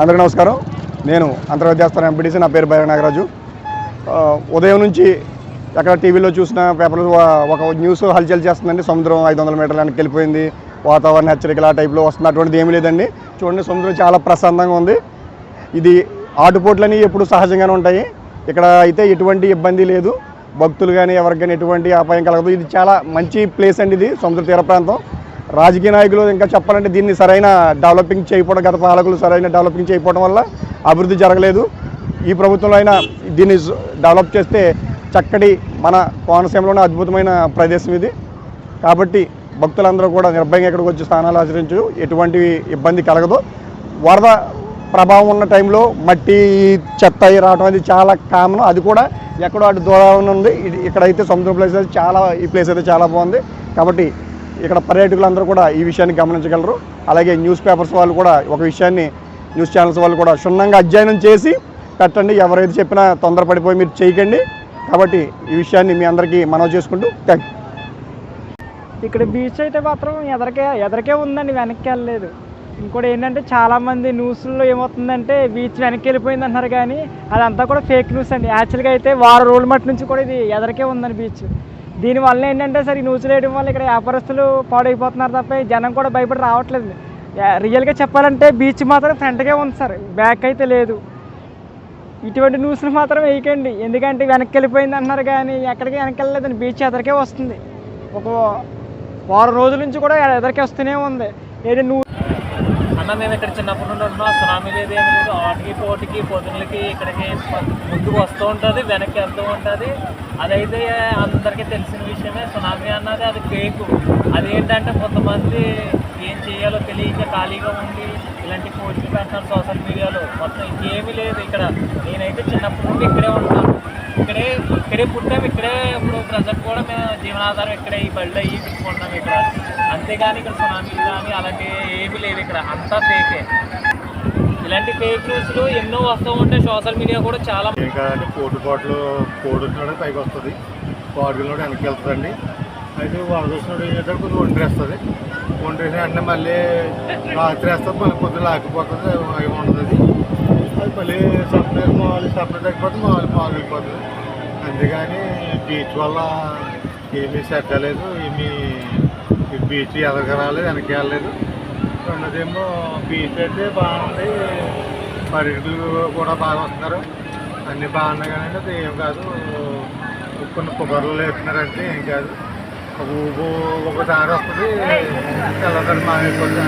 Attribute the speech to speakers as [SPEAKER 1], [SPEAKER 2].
[SPEAKER 1] అందరికీ నమస్కారం. నేను అంతర్విద్యాస్థానం ఎంపీటీసీ నా పేరు భైరవ నాగరాజు. ఉదయం నుంచి ఎక్కడ టీవీలో చూసిన పేపర్లో ఒక న్యూస్ హల్చల్ చేస్తుందండి. సముద్రం ఐదు వందల మీటర్ల వెనక్కి వెళ్ళిపోయింది. వాతావరణ హెచ్చరికలు ఆ టైప్లో వస్తుంది అటువంటిది ఏమీ లేదండి. చూడండి సముద్రం చాలా ప్రశాంతంగా ఉంది. ఇది ఆటుపోట్లని ఎప్పుడు సహజంగానే ఉంటాయి. ఇక్కడ అయితే ఎటువంటి ఇబ్బంది లేదు. భక్తులు కానీ ఎవరికి కానీ ఎటువంటి అపాయం కలగదు. ఇది చాలా మంచి ప్లేస్ అండి ఇది సముద్ర తీర ప్రాంతం. రాజకీయ నాయకులు ఇంకా చెప్పాలంటే దీన్ని సరైన డెవలపింగ్ చేయకపోవడం గత పాలకులు సరైన డెవలపింగ్ చేయకపోవడం వల్ల అభివృద్ధి జరగలేదు. ఈ ప్రభుత్వంలో అయినా దీన్ని డెవలప్ చేస్తే చక్కటి మన కోనసీమలోనే అద్భుతమైన ప్రదేశం ఇది. కాబట్టి భక్తులందరూ కూడా నిర్భయంగా ఇక్కడికి వచ్చి స్థానాలు ఆచరించు ఎటువంటి ఇబ్బంది కలగదు. వరద ప్రభావం ఉన్న టైంలో మట్టి చెత్త అయి రావడం అది చాలా కామన్. అది కూడా ఎక్కడో అటు దూరం ఉంది. ఇక్కడైతే సముద్ర ప్లేస్ అయితే చాలా ఈ ప్లేస్ అయితే చాలా బాగుంది. కాబట్టి ఇక్కడ పర్యాటకులందరూ కూడా ఈ విషయాన్ని గమనించగలరు. అలాగే న్యూస్ పేపర్స్ వాళ్ళు కూడా ఒక విషయాన్ని న్యూస్ ఛానల్స్ వాళ్ళు కూడా క్షుణ్ణంగా అధ్యయనం చేసి పెట్టండి. ఎవరైతే చెప్పినా తొందరపడిపోయి మీరు చేయకండి. కాబట్టి ఈ విషయాన్ని మీ అందరికీ మనవి చేసుకుంటూ థ్యాంక్
[SPEAKER 2] ఇక్కడ బీచ్ అయితే మాత్రం ఎదరికే ఎదరికే ఉందండి వెనక్కి వెళ్ళలేదు. ఇంకోటి ఏంటంటే చాలామంది న్యూస్లో ఏమవుతుందంటే బీచ్ వెనక్కి వెళ్ళిపోయింది అంటున్నారు కానీ అదంతా కూడా ఫేక్ న్యూస్ అండి. యాక్చువల్గా అయితే వారం రోజుల మట్టి నుంచి కూడా ఇది ఎదరికే ఉందండి బీచ్. దీనివల్ల ఏంటంటే సార్ ఈ న్యూస్లు వేయడం వల్ల ఇక్కడ వ్యాపారస్తులు పాడైపోతున్నారు తప్ప జనం కూడా భయపడి రావట్లేదు. రియల్గా చెప్పాలంటే బీచ్ మాత్రం ఫ్రంట్గా ఉంది సార్. బ్యాక్ అయితే లేదు. ఇటువంటి న్యూస్లు మాత్రం వేయకండి. ఎందుకంటే వెనక్కి వెళ్ళిపోయింది అంటున్నారు కానీ ఎక్కడికి వెనక్కి వెళ్ళలేదండి. బీచ్ ఎదరికే వస్తుంది. ఒక వారం రోజుల నుంచి కూడా ఎదరికే వస్తూనే ఉంది. ఏది
[SPEAKER 3] అన్న మేము ఇక్కడ చిన్నప్పటి నుండి ఉన్నాం సునామీ లేదు ఏమి లేదు. ఆటికి పోటీకి పొద్దులకి ఇక్కడికి ముందుకు వస్తూ ఉంటుంది వెనక్కి వెళ్తూ ఉంటుంది. అదైతే అందరికీ తెలిసిన విషయమే. సునామీ అన్నది అది ఫేక్ అదేంటంటే కొంతమంది ఏం చేయాలో తెలియక ఖాళీగా ఉండి ఇలాంటి పోస్టులు పెడతారు సోషల్ మీడియాలో మొత్తం ఇంకేమీ లేదు ఇక్కడ. నేనైతే చిన్నప్పటి నుండి ఇక్కడే ఉంటాను. ఇక్కడే ఇక్కడే పుట్టాము ఇక్కడే ఇప్పుడు ప్రజెంట్ కూడా మేము జీవనాధారం ఇక్కడే ఈ బళ్ళు అయ్యి తిప్పుకుంటాం ఇక్కడ. అంతేగాని ఇక్కడ సునామీలు కానీ అలాంటి ఏమీ లేదు ఇక్కడ. అంతా ఫేకే ఇలాంటి ఫేక్ న్యూస్లు ఎన్నో వస్తూ ఉంటాయి సోషల్ మీడియా కూడా చాలా
[SPEAKER 4] ఇంకా కాదంటే పోటు పాటలు పైకి వస్తుంది. పాడుకున్నప్పుడు వెనక్కి వెళ్తుందండి. అయితే వరద వచ్చినప్పుడు ఏంటంటే కొంచెం ఒంటరి వేస్తుంది ఒంటరి వేసిన వెంటనే మళ్ళీ రాత్రి వేస్తుంది మళ్ళీ పొద్దున లాక్కుపోతుంది అవి ఉండదు అది. అది మళ్ళీ సపరేట్ మామూలు సపరేట్ అయిపోతుంది మామూలు మామూలు అయిపోతుంది. అందుకని బీచ్ వల్ల ఏమీ సెట్ అవ్వలేదు ఏమీ బీచ్ ఎదగ రాలేదు వెనక్కి వెళ్ళలేదు. రెండోదేమో బీచ్ అయితే బాగుంది. పర్యటకులు కూడా బాగా వస్తున్నారు. అన్నీ బాగున్నాయి కానీ అది ఏం కాదు. కొన్ని కుబర్లు వేస్తున్నారంటే ఏం కాదు. ఒక ఊపు ఒకసారి వస్తుంది తెల్లదారి మానేసుకోవచ్చు